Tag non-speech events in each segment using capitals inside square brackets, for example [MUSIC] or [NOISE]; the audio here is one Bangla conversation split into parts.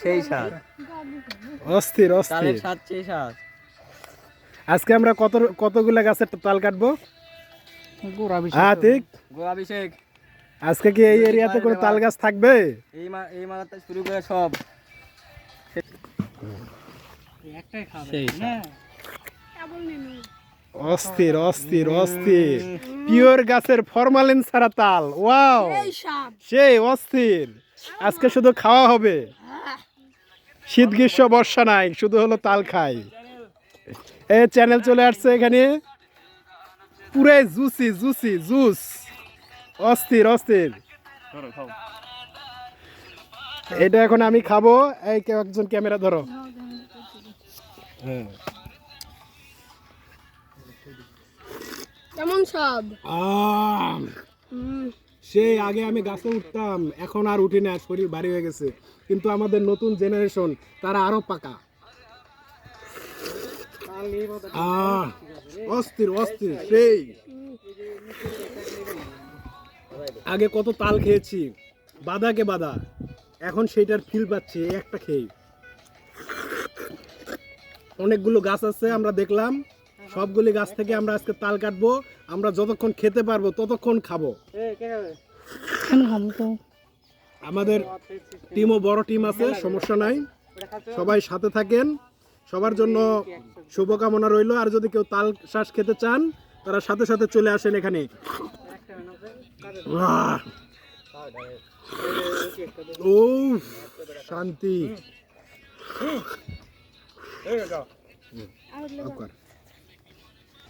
সেই স্বাদ অস্থির অস্থির। স্বাদ সেই স্বাদ আজকে আমরা কত কতগুলা গাছের তাল কাটবো? হ্যাঁ ঠিক। গোয়াভিষেক আজকে কি এই এরিয়াতে কোনো তাল গাছ থাকবে? এই মা এই মাথা শুরু করে সব। অস্থির অস্থির অস্থির। পিওর গাছের ফরমালিন ছাড়া তাল ওয়াও। সেই অস্থির। আজকে শুধু খাওয়া হবে। শীত গ্রীষ্ম বর্ষা নাই শুধু হলো তাল খাই। এই চ্যানেল চলে আসছে এখানে। পুরাই জুসি জুসি জুস অস্থির অস্থির। এটা এখন আমি খাব। এই কেউ একজন ক্যামেরা ধরো। হ্যাঁ কেমন স্বাদ? সেই আগে আমি গাছে উঠতাম, এখন আর উঠি না, শরীর ভারী হয়ে গেছে। কিন্তু আমাদের নতুন জেনারেশন তারা আরও পাকা। অস্থির অস্থির, সেই। আগে কত তাল খেয়েছি বাদাকে বাদা এখন সেইটার ফিল পাচ্ছি একটা খেয়ে অনেকগুলো গাছ আছে, আমরা দেখলাম। সবগুলি গাছ থেকে আমরা আজকে তাল কাটবো। আমরা যতক্ষণ খেতে পারব ততক্ষণ খাব। আমাদের টিমও বড় টিম আছে সমস্যা নাই। সবাই সাথে থাকেন। সবার জন্য শুভকামনা রইল। আর যদি কেউ তাল শ্বাস খেতে চান তারা সাথে সাথে চলে আসেন এখানে! ও শান্তি।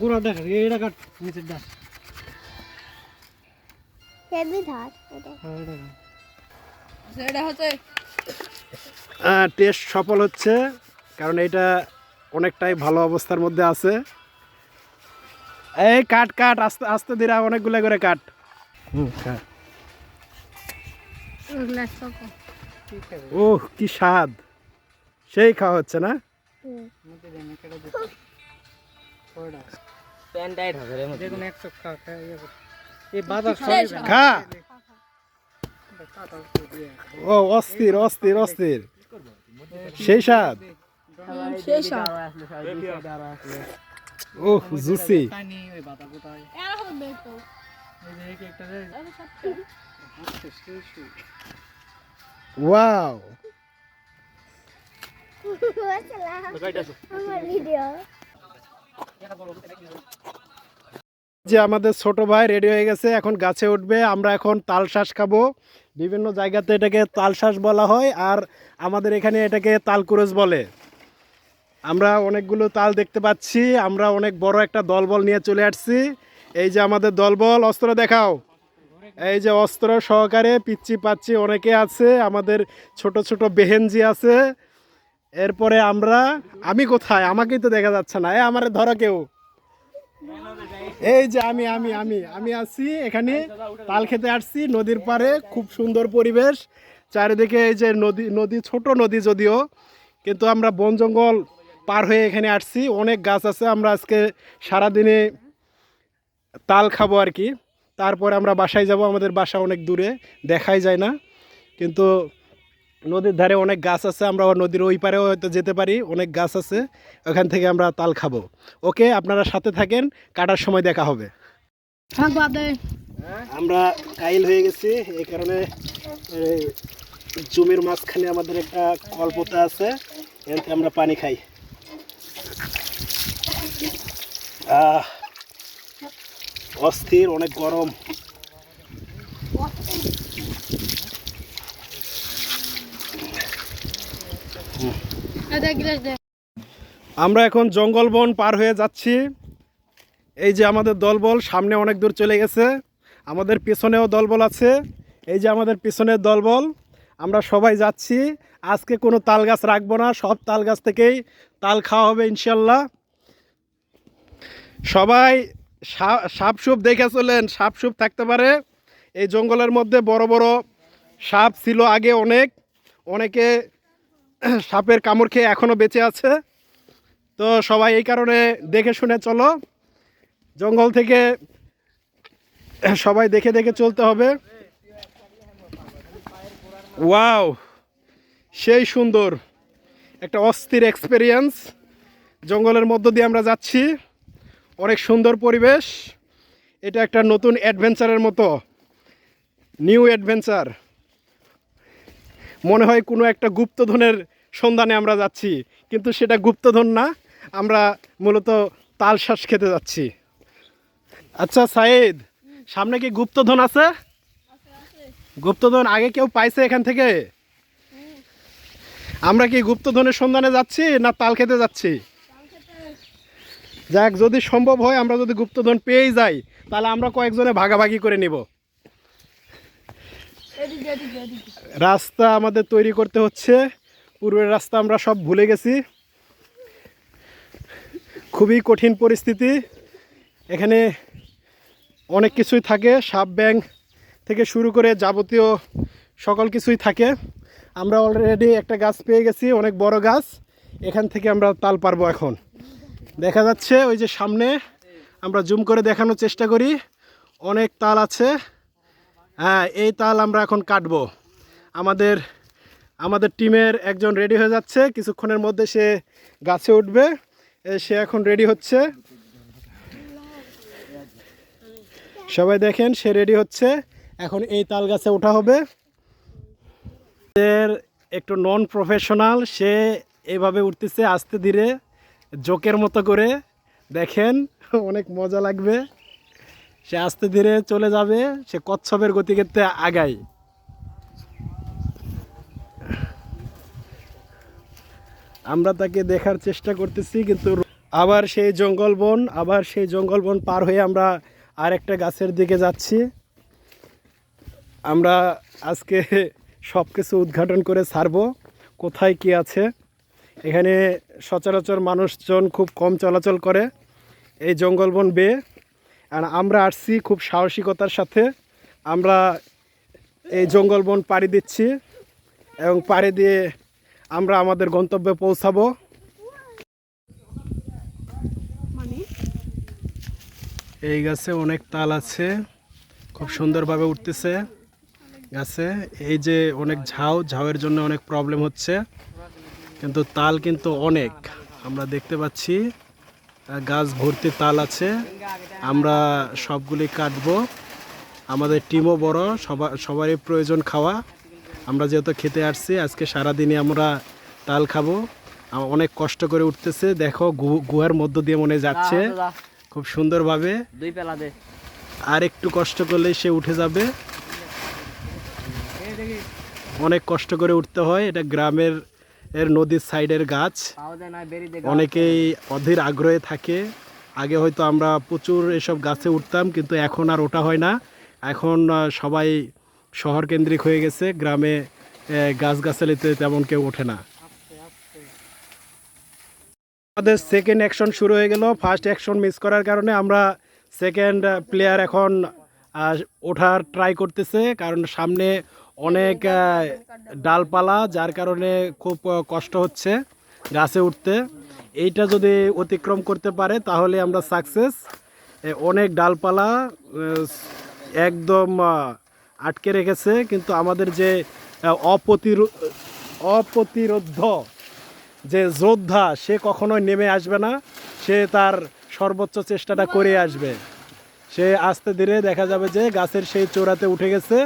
গুড়া দেখ এইটা কাট নিচের ডাক হেভি ধার এটা। সেটা হচ্ছে টেস্ট সফল হচ্ছে কারণ এটা অনেকটাই ভালো অবস্থার মধ্যে আছে। এই কাট কাট আস্তে আস্তে ধীরে অনেকগুলো করে কাট। হুম কাট। ওহ কি স্বাদ। সেই খাওয়া হচ্ছে না? প্যান টাইট হবে রে মধ্যে। খা ও অস্থির অস্থির অস্থির। সেই স্বাদ। সেই স্বাদ। ওহ জুসি। ওয়াও। [LAUGHS] ভিডিও যে আমাদের ছোট ভাই রেডি হয়ে গেছে, এখন গাছে উঠবে। আমরা এখন তাল শ্বাস খাব। বিভিন্ন জায়গাতে এটাকে তাল বলা হয়, আর আমাদের এখানে এটাকে তালকুরস বলে। আমরা অনেকগুলো তাল দেখতে পাচ্ছি। আমরা অনেক বড় একটা দলবল নিয়ে চলে আসছি। এই যে আমাদের দলবল, অস্ত্র দেখাও। এই যে অস্ত্র সহকারে পিচ্ছি পাচ্ছি অনেকে আছে। আমাদের ছোট ছোট বেহেনজি আছে। এরপরে আমরা, আমি কোথায়? আমাকেই তো দেখা যাচ্ছে না। এ, আমার ধরো কেউ। এই যে আমি আমি আমি আমি আছি এখানে। তাল খেতে আসছি, নদীর পাড়ে, খুব সুন্দর পরিবেশ। চারিদিকে এই যে নদী নদী, ছোট নদী যদিও, কিন্তু আমরা বন জঙ্গল পার হয়ে এখানে আসছি। অনেক গাছ আছে, আমরা আজকে সারাদিনে তাল খাব আর কি। তারপরে আমরা বাসায় যাব, আমাদের বাসা অনেক দূরে, দেখাই যায় না। কিন্তু নদীর ধারে অনেক গাছ আছে আমরা নদীর ওই পারেও হয়তো যেতে পারি অনেক গাছ আছে ওখান থেকে আমরা তাল খাব। ওকে আপনারা সাথে থাকেন কাটার সময় দেখা হবে। আমরা কাইল হয়ে গেছি এই কারণে জমির মাঝখানে আমাদের একটা কল্পতা আছে এতে আমরা পানি খাই। অস্থির অনেক গরম এটা গ্লাস দে আমরা এখন জঙ্গলবন পার হয়ে যাচ্ছি। এই যে আমাদের দলবল সামনে অনেক দূর চলে গেছে। আমাদের পেছনেও দলবল আছে। এই যে আমাদের পেছনের দলবল, আমরা সবাই যাচ্ছি। আজকে কোনো তাল গাছ রাখব না, সব তাল গাছ থেকেই তাল খাওয়া হবে ইনশাল্লাহ। সবাই সাপ সুপ দেখে চলেন সাপ সুপ থাকতে পারে। এই জঙ্গলের মধ্যে বড় বড় সাপ ছিল আগে অনেক। অনেকে [CLEARS THROAT] সাপের কামড় খেয়ে এখনও বেঁচে আছে। তো সবাই এই কারণে দেখে শুনে চলো। জঙ্গল থেকে [CLEARS THROAT] সবাই দেখে দেখে চলতে হবে। ওয়াও, সেই সুন্দর। একটা অস্থির এক্সপেরিয়েন্স জঙ্গলের মধ্য দিয়ে আমরা যাচ্ছি। অনেক সুন্দর পরিবেশ। এটা একটা নতুন অ্যাডভেঞ্চারের মতো। নিউ অ্যাডভেঞ্চার মনে হয় কোনো একটা গুপ্তধনের সন্ধানে আমরা যাচ্ছি কিন্তু সেটা গুপ্তধন না। আমরা মূলত তাল শ্বাস খেতে যাচ্ছি। আচ্ছা সাইদ সামনে কি গুপ্তধন আছে? গুপ্তধন আগে কেউ পাইছে এখান থেকে? আমরা কি গুপ্তধনের সন্ধানে যাচ্ছি না তাল খেতে যাচ্ছি? যাক যদি সম্ভব হয় আমরা যদি গুপ্তধন পেয়েই যাই তাহলে আমরা কয়েকজনে ভাগাভাগি করে নিব। রাস্তা আমাদের তৈরি করতে হচ্ছে। পূর্বের রাস্তা আমরা সব ভুলে গেছি। খুবই কঠিন পরিস্থিতি। এখানে অনেক কিছুই থাকে সাপ ব্যাং থেকে শুরু করে যাবতীয় সকল কিছুই থাকে। আমরা অলরেডি একটা গাছ পেয়ে গেছি, অনেক বড় গাছ। এখান থেকে আমরা তাল পারব এখন। দেখা যাচ্ছে ওই যে সামনে, আমরা জুম করে দেখানোর চেষ্টা করি। অনেক তাল আছে। হ্যাঁ এই তাল আমরা এখন কাটবো। আমাদের আমাদের টিমের একজন রেডি হয়ে যাচ্ছে। কিছুক্ষণের মধ্যে সে গাছে উঠবে। সে এখন রেডি হচ্ছে। সবাই দেখেন, সে রেডি হচ্ছে। এখন এই তাল গাছে ওঠা হবে। একটু নন প্রফেশনাল সে এভাবে উঠতেছে আস্তে ধীরে, জোকের মতো করে। দেখেন, অনেক মজা লাগবে। সে আস্তে ধীরে চলে যাবে। সে কচ্ছপের গতিকে আগায়। আমরা তাকে দেখার চেষ্টা করতেছি, কিন্তু আবার সেই জঙ্গলবন আবার সেই জঙ্গলবন পার হয়ে আমরা আর একটা গাছের দিকে যাচ্ছি। আমরা আজকে [LAUGHS] সব কিছু উদ্ঘাটন করে ছাড়ব, কোথায় কি আছে। এখানে সচরাচর মানুষজন খুব কম চলাচল করে এই জঙ্গলবন বেয়ে। আর আমরা আসছি খুব সাহসিকতার সাথে। আমরা এই জঙ্গলবন পাড়ি দিচ্ছি এবং পাড়ি দিয়ে আমরা আমাদের গন্তব্যে পৌঁছাবো। এই গাছে অনেক তাল আছে খুব সুন্দরভাবে উঠতেছে গাছে। এই যে অনেক ঝাউ ঝাউয়ের জন্য অনেক প্রবলেম হচ্ছে কিন্তু তাল কিন্তু অনেক। আমরা দেখতে পাচ্ছি গাছ ভর্তি তাল আছে। আমরা সবগুলি কাটবো। আমাদের টিমও বড় সবার সবারই প্রয়োজন খাওয়া। আমরা যেহেতু খেতে আসছি আজকে সারাদিনে আমরা তাল খাব। অনেক কষ্ট করে উঠতেছে। দেখো গুহার মধ্য দিয়ে মনে যাচ্ছে। খুব সুন্দরভাবে। দুই পেলা দে। আর একটু কষ্ট করলেই সে উঠে যাবে। অনেক কষ্ট করে উঠতে হয়। এটা গ্রামের এর নদীর সাইডের গাছ। অনেকেই অধীর আগ্রহে থাকে। আগে হয়তো আমরা প্রচুর এসব গাছে উঠতাম কিন্তু এখন আর ওটা হয় না। এখন সবাই শহর কেন্দ্রিক হয়ে গেছে, গ্রামে গাছ গাছালিতে তেমন কেউ ওঠে না। আমাদের সেকেন্ড অ্যাকশন শুরু হয়ে গেল। ফার্স্ট অ্যাকশন মিস করার কারণে আমরা সেকেন্ড প্লেয়ার এখন ওঠার ট্রাই করতেছে। কারণ সামনে অনেক ডালপালা, যার কারণে খুব কষ্ট হচ্ছে গাছে উঠতে। এইটা যদি অতিক্রম করতে পারে, তাহলে আমরা সাকসেস অনেক ডালপালা একদম আটকে রেখেছে, কিন্তু আমাদের যে অপ্রতিরোধ যে যোদ্ধা সে কখনোই নেমে আসবে না। সে তার সর্বোচ্চ চেষ্টাটা করে আসবে। সে আস্তে ধীরে দেখা যাবে যে গাছের সেই চোরাতে উঠে গেছে।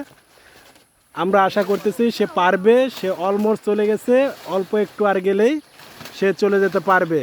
আমরা আশা করতেছি সে পারবে, সে অলমোস্ট চলে গেছে, অল্প একটু আর গেলেই সে চলে যেতে পারবে।